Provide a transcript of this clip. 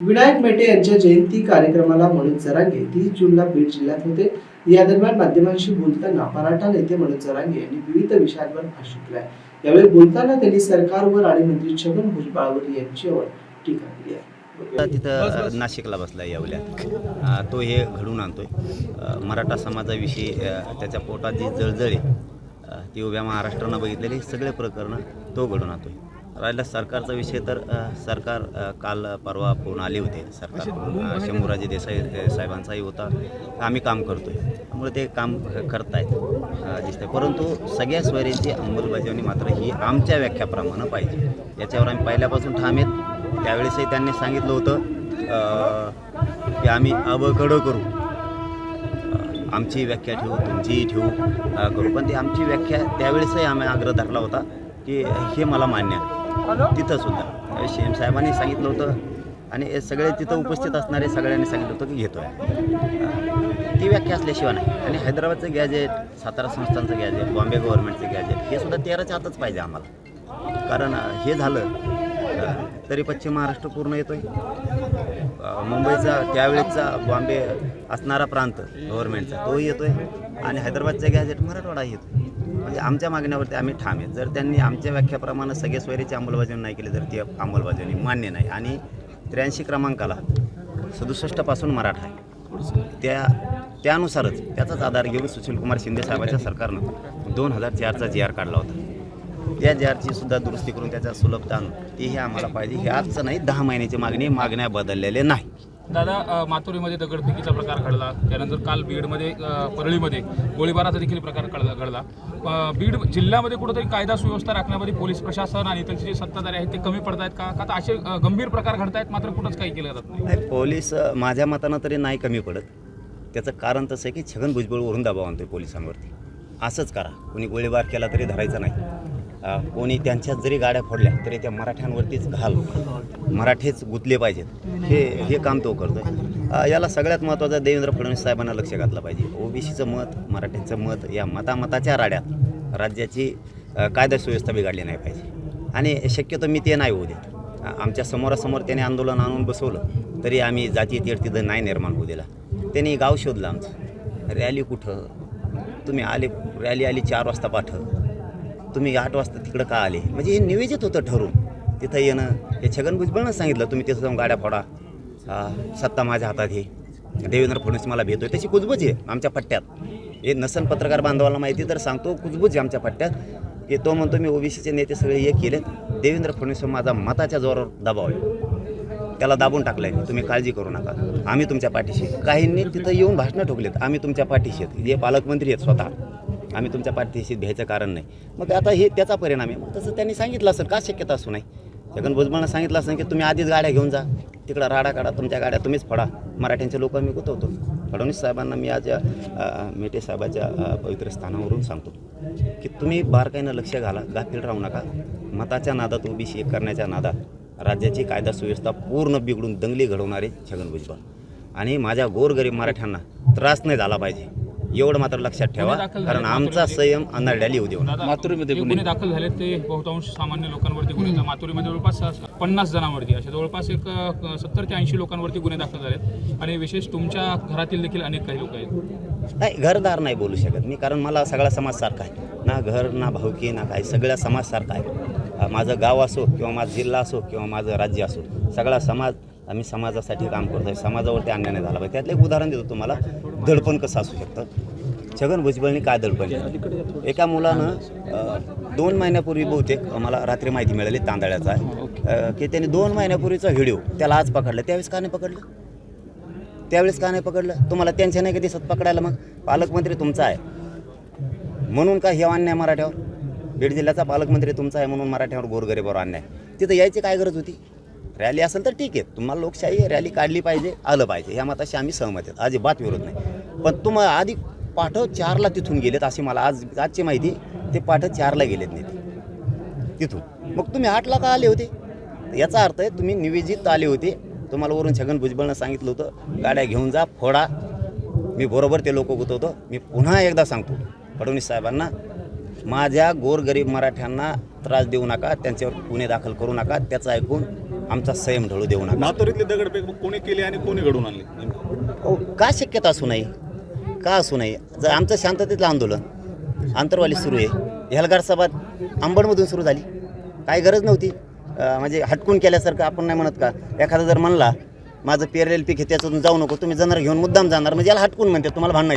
विनायक मेटे यांच्या जयंती कार्यक्रमाला मनोज जरांगे तीस जूनला बीड जिल्ह्यात होते. या दरम्यान माध्यमांशी बोलताना मराठा नेते मनोज जरांगे यांनी विविध विषयांवर भाष्य केलं आहे यावेळी बोलताना त्यांनी सरकारवर आणि मंत्री छगन भुजबळावर यांच्यावर टीका केली आहे. तिथं नाशिकला बसला येवल्यात अ, तो हे घडून आणतोय. मराठा समाजाविषयी त्याच्या पोटात जी जळजळ आहे ती उभ्या महाराष्ट्रानं बघितलेली सगळे प्रकरणं तो घडून आणतोय. राहिला सरकारचा विषय तर सरकार काल परवा फोन आले होते सरकार. शंभूराजे देसाई साहेबांचाही होता. आम्ही काम करतोय. त्यामुळे ते काम करतायत अ, दिसतंय. परंतु सगळ्या स्वैरीची अंमलबजावणी मात्र ही आमच्या व्याख्याप्रमाणे पाहिजे. याच्यावर आम्ही पहिल्यापासून ठाम आहेत. त्यावेळेसही त्यांनी सांगितलं होतं की आम्ही अबकडं करू. आमची व्याख्या ठेवू तुमचीही ठेवू करू. पण ती आमची व्याख्या त्यावेळेसही आम्ही आग्रह धरला होता की हे मला मान्य आहे. तिथं सुद्धा शेम एम साहेबांनी सांगितलं होतं आणि हे सगळे तिथं उपस्थित असणारे सगळ्यांनी सांगितलं होतं की घेतो आहे ती व्याख्या असल्याशिवाय नाही. आणि हैदराबादचं गॅजेट सातारा संस्थांचं गॅजेट बॉम्बे गव्हर्नमेंटचं गॅजेट हे सुद्धा तेराच्या आतच पाहिजे आम्हाला. कारण हे झालं तरी पश्चिम महाराष्ट्र पूर्ण येतोय. आहे मुंबईचा त्यावेळेचा बॉम्बे असणारा प्रांत गव्हर्नमेंटचा तोही येतोय. आणि हैदराबादचा गॅजेट मराठवाडा येतो म्हणजे आमच्या मागण्यावरती आम्ही ठाम आहेत. जर त्यांनी आमच्या व्याख्याप्रमाणे सगळे सोयरीची अंमलबजावणी नाही केली तर ती अंमलबजावणी मान्य नाही. आणि त्र्याऐंशी क्रमांकाला सदुसष्टपासून मराठा आहे. त्या त्यानुसारच त्याचाच आधार घेऊन सुशीलकुमार शिंदे साहेबाच्या सरकारनं दोन हजार चारचा जी आर काढला होता. त्या जी आरची सुद्धा दुरुस्ती करून त्याचा सुलभता आणून तेही आम्हाला पाहिजे. हे आजचं नाही दहा महिन्याची मागणी मागण्या बदललेले नाही. दादा माथुरीमध्ये दगडफेकीचा प्रकार घडला. त्यानंतर काल बीडमध्ये परळीमध्ये गोळीबाराचा देखील प्रकार घडला. घडला बीड जिल्ह्यामध्ये कुठंतरी कायदा सुव्यवस्था राखण्यामध्ये पोलीस प्रशासन आणि इथलचे जे सत्ताधारी आहेत ते कमी पडत आहेत का? का आता असे गंभीर प्रकार घडतायत मात्र कुठंच काही केलं जात नाही? पोलीस माझ्या मतानं तरी नाही कमी पडत. त्याचं कारण तसं आहे की छगन भुजबळवरून दबाव आणतोय पोलिसांवरती. असंच करा. कोणी गोळीबार केला तरी धरायचा नाही. कोणी त्यांच्या जरी गाड्या फोडल्या तरी त्या मराठ्यांवरतीच घाल मराठेच गुंतले पाहिजेत. हे हे काम तो करतो याला सगळ्यात महत्त्वाचं देवेंद्र फडणवीस साहेबांना लक्ष घातलं पाहिजे. ओबीसीचं मत मराठ्यांचं मत या मतामताच्या राड्यात राज्याची कायदा सुव्यवस्था बिघडली नाही पाहिजे. आणि शक्यतो मी ते नाही होऊ देत. आमच्या समोरासमोर त्याने आंदोलन आणून बसवलं तरी आम्ही जाती तिथं नाही निर्माण होऊ दिला. त्यांनी गाव शोधलं आमचं. रॅली कुठं? तुम्ही आले रॅली आली चार वाजता पाठव. तुम्ही आठ वाजता तिकडं का आले? म्हणजे हे नियोजित होतं ठरून तिथं येणं हे छगन भुजबळनं सांगितलं तुम्ही तिथं जाऊन गाड्या फोडा. सत्ता माझ्या हातात हे देवेंद्र फडणवीस मला भेटतोय. त्याची कुजबूज आहे आमच्या पट्ट्यात. हे नसन पत्रकार बांधवाला माहिती तर सांगतो कुजबूज आहे आमच्या पट्ट्यात. की तो म्हणतो मी ओबीसीचे नेते सगळे हे केलेत. देवेंद्र फडणवीस माझा मताच्या जोरावर दबाव आहे. त्याला दाबून टाकलंय. तुम्ही काळजी करू नका. आम्ही तुमच्या पाठीशी काहींनी तिथं येऊन भाषणं ठोकलेत. आम्ही तुमच्या पाठीशी आहेत. जे पालकमंत्री आहेत स्वतः. आम्ही तुमच्या पाठीशी घ्यायचं कारण नाही. मग आता हे त्याचा परिणाम आहे. मग तसं त्यांनी सांगितलं असेल का शक्यता असू नाही जगन भुजबळनं सांगितलं असेल की तुम्ही आधीच गाड्या घेऊन जा. तिकडं राडा काढा तुमच्या गाड्या तुम्हीच फडा. मराठ्यांचे लोक मी गुतवतो. फडणवीस साहेबांना मी आज मेटे साहेबाच्या पवित्र स्थानावरून सांगतो की तुम्ही बारकाईनं लक्ष घाला गाफील राहू नका. मताच्या नादात ओबीसी एक करण्याच्या नादात राज्याची कायदा सुव्यवस्था पूर्ण बिघडून दंगली घडवणारे छगन भुजबळ. आणि माझ्या गोरगरीब मराठ्यांना त्रास नाही झाला पाहिजे. एवढं मात्र लक्षात ठेवा कारण आमचा संयम अनाड्याली येऊ देऊ माथुरीमध्ये गुन्हे दाखल झाले ते बहुतांश सामान्य लोकांवरती गुन्हे आहेत. माथुरीमध्ये जवळपास पन्नास जणांवरती अशा जवळपास एक सत्तर ते ऐंशी लोकांवरती गुन्हे दाखल झालेत. आणि विशेष तुमच्या घरातील देखील अनेक काही लोक आहेत. नाही घरदार नाही बोलू शकत मी कारण मला सगळा समाज सारखा आहे. ना घर ना भाऊकी ना काय सगळा समाज सारखा आहे. माझं गाव असो किंवा माझा जिल्हा असो किंवा माझं राज्य असो सगळा समाज आम्ही समाजासाठी काम करतोय. समाजावरती अन्याय नाही झाला पाहिजे. त्यातलं एक उदाहरण देतो तुम्हाला. दडपण कसं असू शकतं? छगन भुजबळनी काय दडपण केलं? एका मुलानं दोन महिन्यापूर्वी बहुतेक मला रात्री माहिती मिळाली तांदळ्याचा आहे की त्याने दोन महिन्यापूर्वीचा व्हिडिओ त्याला आज पकडलं. त्यावेळेस का नाही पकडलं? त्यावेळेस का नाही पकडलं? तुम्हाला त्यांच्या नाही का दिसत पकडायला मग? पालकमंत्री तुमचा आहे. म्हणून का हे अन्याय मराठ्यावर? बीड जिल्ह्याचा पालकमंत्री तुमचा आहे म्हणून मराठ्यावर गोरगरीबावर अन्याय. तिथं यायची काय गरज होती? रॅली असेल तर ठीक आहे. तुम्हाला लोकशाही रॅली काढली पाहिजे आलं पाहिजे. ह्या मताशी आम्ही सहमत आहेत. अजिबात विरोध नाही. पण तुम्हाला आधी पाठव चारला तिथून गेलेत अशी मला आज आजची माहिती ते पाठव चारला गेलेत नाही. तिथून. मग तुम्ही आठला का आले होते? याचा अर्थ आहे तुम्ही निवेदित आले होते. तुम्हाला वरून छगन भुजबळनं सांगितलं होतं गाड्या घेऊन जा फोडा. मी बरोबर ते लोक गुतवतो. मी पुन्हा एकदा सांगतो फडणवीस साहेबांना माझ्या गोरगरीब मराठ्यांना त्रास देऊ नका त्यांच्यावर गुन्हे दाखल करू नका. त्याचं ऐकून आमचा संयम ढळू देऊ नका. नातोरीतले दगडफेक कोणी केली आणि कोणी घडून आणली? अहो, का शक्यता असू नये? का असू नये? जर आमचं शांततेतलं आंदोलन आंतरवाली सुरू आहे. हेलगार सभा अंबडमधून सुरू झाली. काही गरज नव्हती. म्हणजे हटकून केल्यासारखं आपण नाही म्हणत का? एखादा जर म्हणला माझं पेरलेलं पीक आहे त्याच्यातून जाऊ नको तुम्ही जनावर घेऊन मुद्दाम जाणार. म्हणजे याला हटकून म्हणते तुम्हाला भांडण